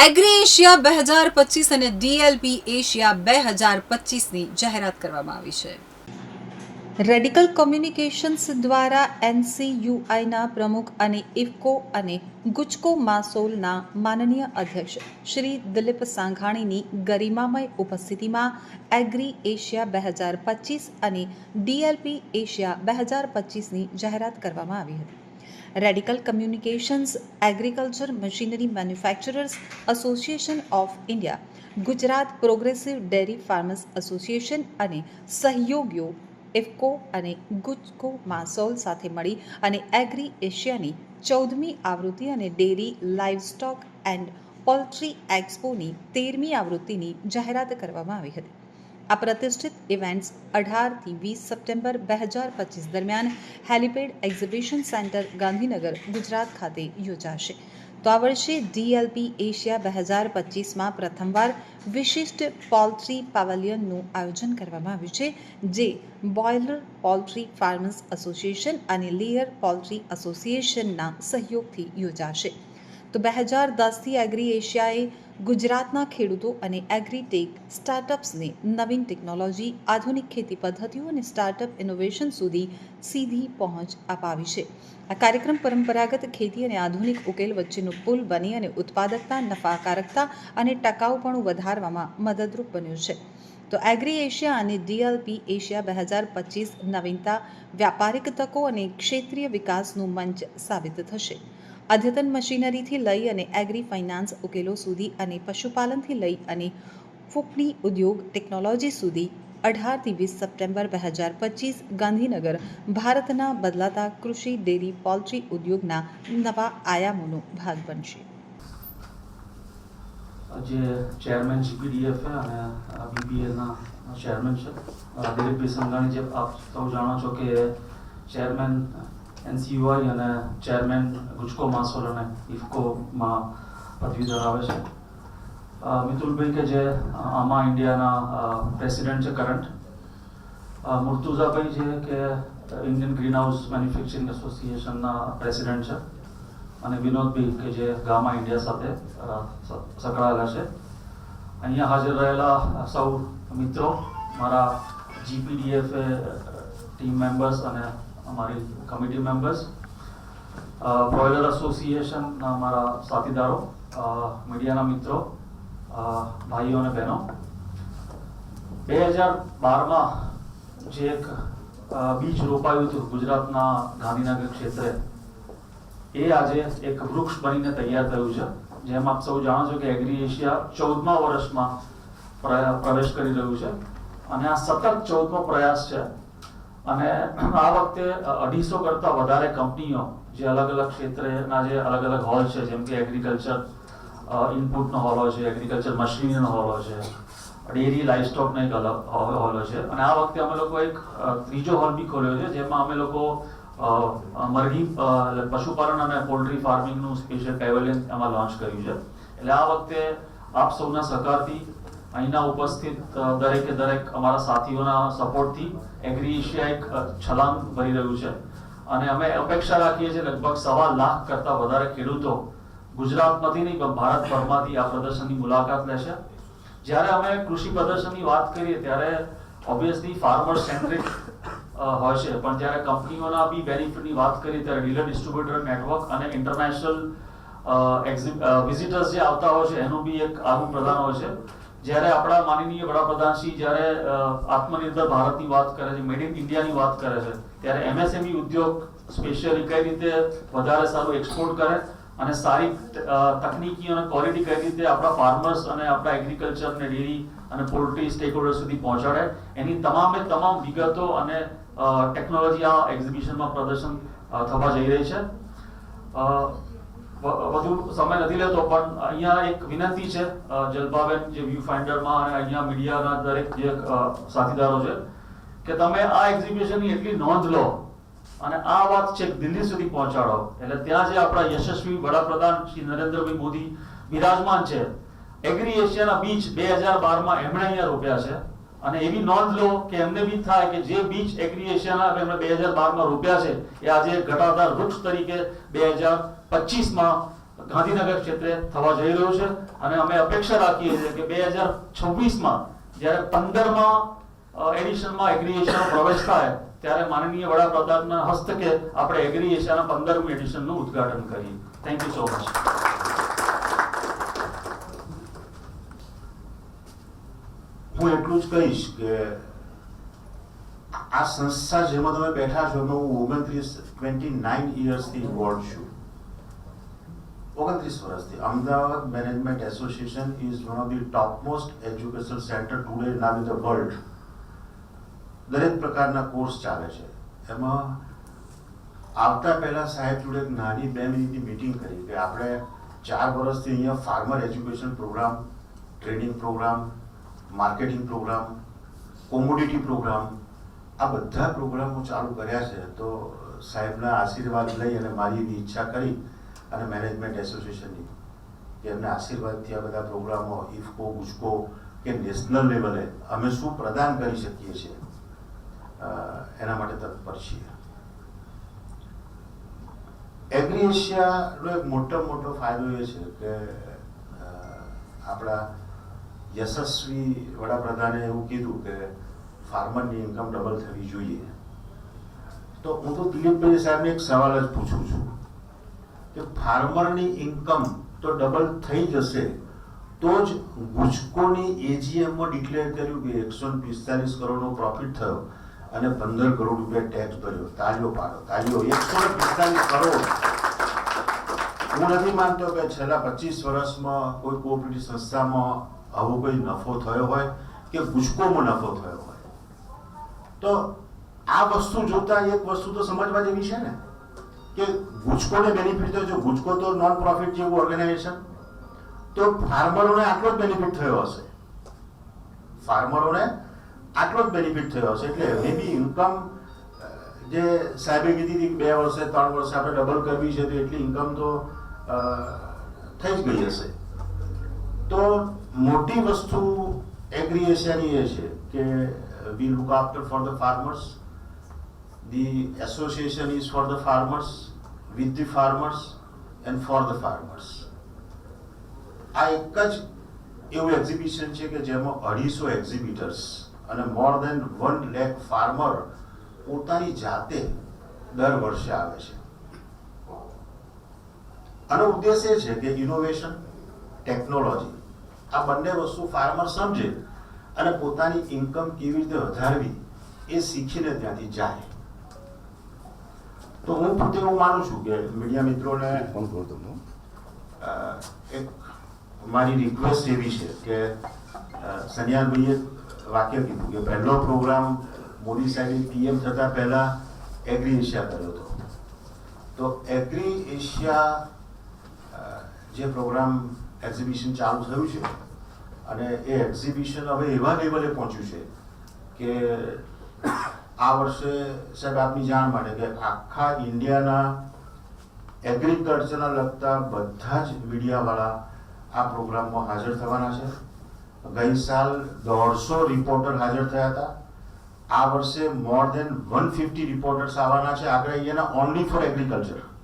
Agri Asia બે હજાર પચીસ અને ડીએલપી એશિયા બે હજાર પચીસની જાહેરાત કરવામાં આવી છે. રેડિકલ કોમ્યુનિકેશન્સ દ્વારા એનસીયુઆઈના પ્રમુખ અને ઇફકો અને ગુજકો માસોલના માનનીય અધ્યક્ષ શ્રી દિલીપ સાંઘાણીની ગરિમામય ઉપસ્થિતિમાં એગ્રી એશિયા બે હજાર પચીસ અને ડીએલપી એશિયા બે હજાર પચીસની જાહેરાત કરવામાં આવી હતી. Radical communications agriculture machinery manufacturers association of India Gujarat progressive dairy farmers association અને સહયોગીઓ ઇફકો અને ગુજકો માસોલ સાથે મળી અને એગ્રી એશિયાની ચૌદમી આવૃત્તિ અને ડેરી લાઇવસ્ટોક એન્ડ પોલ્ટ્રી એક્સપોની તેરમી આવૃત્તિની જાહેરાત કરવામાં આવી હતી. આ પ્રતિષ્ઠિત ઇવેન્ટ્સ અઢારથી વીસ સપ્ટેમ્બર બે હજાર પચીસ દરમિયાન helipad exhibition centre Gandhinagar, Gujarat ખાતે યોજાશે. તો આ વર્ષે ડીએલપી એશિયા બે હજાર પચીસમાં પ્રથમવાર વિશિષ્ટ પોલ્ટ્રી પાવેલિયનનું આયોજન કરવામાં આવ્યું છે, જે બોઇલર પોલ્ટ્રી ફાર્મર્સ એસોસિએશન અને લેયર પોલ્ટ્રી એસોસિએશનના સહયોગથી યોજાશે. તો બે હજાર દસથી એગ્રી એશિયાએ ગુજરાતના ખેડૂતો અને એગ્રીટેક સ્ટાર્ટઅપ્સને નવીન ટેકનોલોજી, આધુનિક ખેતી પદ્ધતિઓ અને સ્ટાર્ટઅપ ઇનોવેશન સુધી સીધી પહોંચ અપાવી છે. આ કાર્યક્રમ પરંપરાગત ખેતી અને આધુનિક ઉકેલ વચ્ચેનો પુલ બની અને ઉત્પાદકતા, નફાકારકતા અને ટકાઉપણું વધારવામાં મદદરૂપ બન્યું છે. તો એગ્રી એશિયા અને ડીએલપી એશિયા બે હજાર પચીસ નવીનતા, વ્યાપારિક તકો અને ક્ષેત્રીય વિકાસનું મંચ સાબિત થશે. અદ્યતન મશીનરીથી લઈ અને એગ્રી ફાઇનાન્સ ઉકેલો સુધી અને પશુપાલનથી લઈ અને ફૂકણી ઉદ્યોગ ટેકનોલોજી સુધી અઢારથી વીસ સપ્ટેમ્બર બે હજાર પચીસ ગાંધીનગર ભારતના બદલાતા કૃષિ, ડેરી પોલ્ટ્રી ઉદ્યોગના નવા આયામોનો ભાગ બનશે. જે ચેરમેન જીપીડીએફ અને બીપીએલના ચેરમેન છે. દિલીપભાઈ સંઘાણી, જે આપ સૌ જાણો છો કે ચેરમેન એનસીયુઆઈ અને ચેરમેન ગુજકો માસોલ અને ઇફકોમાં પદવી ધરાવે છે મિતુલભાઈ કે જે આમા ઇન્ડિયાના પ્રેસિડેન્ટ છે કરંટ મુર્તુઝાભાઈ છે કે ઇન્ડિયન ગ્રીન હાઉસ મેન્યુફેક્ચરિંગ એસોસિએશનના પ્રેસિડેન્ટ છે અને વિનોદભાઈ કે જે ગામા ઇન્ડિયા સાથે સંકળાયેલા છે અહીંયા હાજર રહેલા સૌ મિત્રો મારા જીપીડીએફ ટીમ મેમ્બર્સ અને અમારી કમિટી મેમ્બર્સ બોઇલર એસોસિએશનના મારા સાથીદારો અ, મીડિયાના મિત્રો ભાઈઓ અને બહેનો બે હજાર બારમાં જે એક બીજ રોપાયું હતું ગુજરાતના ગાંધીનગર ક્ષેત્રે એ આજે એક વૃક્ષ બનીને તૈયાર થયું છે જેમ આપ સૌ જાણો છો કે એગ્રી એશિયા ચૌદમા વર્ષમાં પ્ર- પ્રવેશ કરી રહ્યું છે અને આ સતત ચૌદમો પ્રયાસ છે અને આ વખતે અઢીસો કરતા વધારે કંપનીઓ જે અલગ અલગ ક્ષેત્રના જે અલગ અલગ હોલ છે, જેમ કે એગ્રીકલ્ચર ઇનપુટનો હોલ છે એગ્રીકલ્ચર મશીનરીનો હોલ છે ડેરી લાઇવસ્ટોકનો એક અલગ હોલ છે. અને આ વખતે અમે લોકો એક ત્રીજો હોલ બી ખોલ્યો છે, જેમાં અમે લોકો મરઘી પશુપાલન અને પોલ્ટ્રી ફાર્મિંગનું સ્પેશિયલ પેવેલિયન એમાં લોન્ચ કર્યું છે. એટલે આ વખતે આપ સૌના સહકારથી અહીંના ઉપસ્થિત દરેકે દરેક અમારા સાથીઓના સપોર્ટથી એગ્રી એશિયા એક છલાંગ ભરી રહ્યું છે. અને અમે અપેક્ષા રાખીએ છીએ લગભગ સવા લાખ કરતાં વધારે ખેડૂતો ગુજરાતમાંથી નહીં, પણ ભારતભરમાંથી આ પ્રદર્શનની મુલાકાત લેશે. જ્યારે અમે કૃષિ પ્રદર્શનની વાત કરીએ ત્યારે ઓબ્વિયસલી ફાર્મર સેન્ટ્રિક હોય છે. પણ જ્યારે કંપનીઓના બી બેનિફિટની વાત કરીએ ત્યારે ડીલર ડિસ્ટ્રીબ્યુટર નેટવર્ક અને ઇન્ટરનેશનલ વિઝિટર્સ જે આવતા હોય છે, એનું બી એક આગવું પ્રદાન હોય છે. જ્યારે આપણા માનનીય વડાપ્રધાન શ્રી જ્યારે આત્મનિર્ભર ભારતની વાત કરે છે, મેડ ઇન ઇન્ડિયાની વાત કરે છે, ત્યારે એમએસએમઈ ઉદ્યોગ સ્પેશિયલી કઈ રીતે વધારે સારું એક્સપોર્ટ કરે અને સારી તકનીકી અને ક્વોલિટી કઈ રીતે આપણા ફાર્મર્સ અને આપણા એગ્રીકલ્ચર અને ડેરી અને પોલ્ટ્રી સ્ટેક સુધી પહોંચાડે, એની તમામે તમામ વિગતો અને ટેકનોલોજી આ એક્ઝિબિશનમાં પ્રદર્શન થવા જઈ રહી છે. વધુ સમય નથી લેતો પણ અહીંયા એક વિનંતી છે અ, જે વ્યૂ ફાઇન્ડરમાં અને અહીંયા મીડિયાના દરેક જે સાથીદારો છે કે તમે આ એક્ઝિબિશનની એટલી નોંધ લો અને આ વાત છે દિલ્હી સુધી પહોંચાડો. એટલે ત્યાં જે આપણા યશસ્વી વડાપ્રધાન શ્રી નરેન્દ્રભાઈ મોદી બિરાજમાન છે એગ્રી એશિયાના બીચ બે હજાર બારમાં એમણે અહીંયા રોપ્યા છે. અને એવી નોંધ લો કે એમને બી થાય કે જે બીચ એગ્રી એમણે બે હજાર બારમાં રોપ્યા છે, એ આજે ઘટાદાર વૃક્ષ તરીકે બે હજાર પચીસમાં ગાંધીનગર ક્ષેત્રે થવા જઈ રહ્યો છે. અને અમે અપેક્ષા રાખીએ છીએ કે બે હજાર છવ્વીસમાં જ્યારે પંદરમાં એડિશનમાં એગ્રી એશિયાનો પ્રવેશ થાય, ત્યારે માનનીય વડાપ્રધાનના હસ્તકે આપણે એગ્રી એશિયાના પંદરમી એડિશનનું ઉદ્ઘાટન કરીએ. થેન્ક યુ સો મચ હું એટલું જ કહીશ કે આ સંસ્થા જેમાં તમે બેઠા છો એમાં હું ઓગણત્રીસ ટ્વેન્ટી નાઇન ઇયર્સથી ઇન્વોલ્વ છું ઓગણત્રીસ વર્ષથી Ahmedabad management association is one of the top most education centre today નામ ઇન ધ વર્લ્ડ દરેક પ્રકારના કોર્સ ચાલે છે। એમાં આવતા પહેલા સાહેબ જોડે એક નાની બે મિનિટની મીટિંગ કરી કે આપણે ચાર વર્ષથી અહીંયા farmer education programme training programme marketing programme, commodity programme, આ બધા પ્રોગ્રામો ચાલુ કર્યા છે, તો સાહેબના આશીર્વાદ લઈ અને મારી એની ઈચ્છા કરી અને મેનેજમેન્ટ એસોસિએશનની કે એમને આશીર્વાદથી આ બધા પ્રોગ્રામો ઇફકો ગુજકો કે નેશનલ લેવલે અમે શું પ્રદાન કરી શકીએ છીએ એના માટે તત્પર છીએ. એગ્રી એશિયાનો એક મોટો મોટો ફાયદો એ છે કે આપણા યશસ્વી વડાપ્રધાને એવું કીધું કે ફાર્મરની ઇન્કમ ડબલ થવી જોઈએ. તો હું તો દિલીપભાઈ સાહેબને એક સવાલ જ પૂછું છું કે ફાર્મરની ઇન્કમ તો ડબલ થઈ જશે, તો જ ગુજકોની એજીએમમાં ડિક્લેર કર્યું કે એકસો પિસ્તાલીસ કરોડનો પ્રોફિટ થયો અને પંદર કરોડ રૂપિયા ટેક્સ ભર્યો. તાળીઓ પાડો. તાળીઓ એકસો પિસ્તાલીસ કરોડ. હું નથી માનતો કે છેલ્લા પચીસ વર્ષમાં કોઈ કોઓપરેટિવ સંસ્થામાં આવો કોઈ નફો થયો હોય કે ગુજકોમાં નફો થયો હોય? તો આ વસ્તુ જોતા એક વસ્તુ તો સમજવા જેવી છે ને, કે ગુજકોને બેનિફિટ થયો છે. ગુજકો તો નોન પ્રોફિટ જેવું ઓર્ગેનાઇઝેશન તો ફાર્મરોને આટલો જ બેનિફિટ થયો હશે. ફાર્મરોને આટલો જ બેનિફિટ થયો હશે. એટલે મેબી ઇન્કમ જે સાહેબે કીધી હતી બે વર્ષે, ત્રણ વર્ષે આપણે ડબલ કરવી છે, તો એટલી ઇન્કમ તો થઈ જ ગઈ હશે. તો મોટી વસ્તુ એગ્રી એશિયાની એ છે કે we look after for the farmers the association is for the farmers with the farmers and for the farmers આ એક જ એવું એક્ઝિબિશન છે કે જેમાં અઢીસો એક્ઝિબિટર્સ અને more than one lakh farmer પોતાની જાતે દર વર્ષે આવે છે. આનો ઉદ્દેશ એ છે કે ઇનોવેશન ટેકનોલોજી આ બંને વસ્તુ ફાર્મર સમજે અને પોતાની ઇન્કમ કેવી રીતે વધારવી એ શીખીને ત્યાંથી જાય. તો હું પોતે એવું માનું છું કે મીડિયા મિત્રોને ફોન કરો તમને? એક મારી રિક્વેસ્ટ એવી છે કે અ, સન્યાલભાઈએ વાક્ય કીધું કે પહેલો પ્રોગ્રામ મોદી સાહેબે પીએમ થતા પહેલા એગ્રી એશિયા કર્યો હતો. તો એગ્રી એશિયા જે પ્રોગ્રામ એક્ઝિબિશન ચાલુ થયું છે. અને એ એક્ઝિબિશન હવે એવા લેવલે પહોંચ્યું છે કે આ વર્ષે સાહેબ આપની જાણ માટે કે આખા ઇન્ડિયાના એગ્રીકલ્ચરના લગતા બધા જ મીડિયાવાળા આ પ્રોગ્રામમાં હાજર થવાના છે. ગઈ સાલ દોઢસો રિપોર્ટર હાજર થયા હતા. આ વર્ષે more than one fifty reporters આવવાના છે. આપણે અહીંયાના ઓનલી ફોર એગ્રીકલ્ચર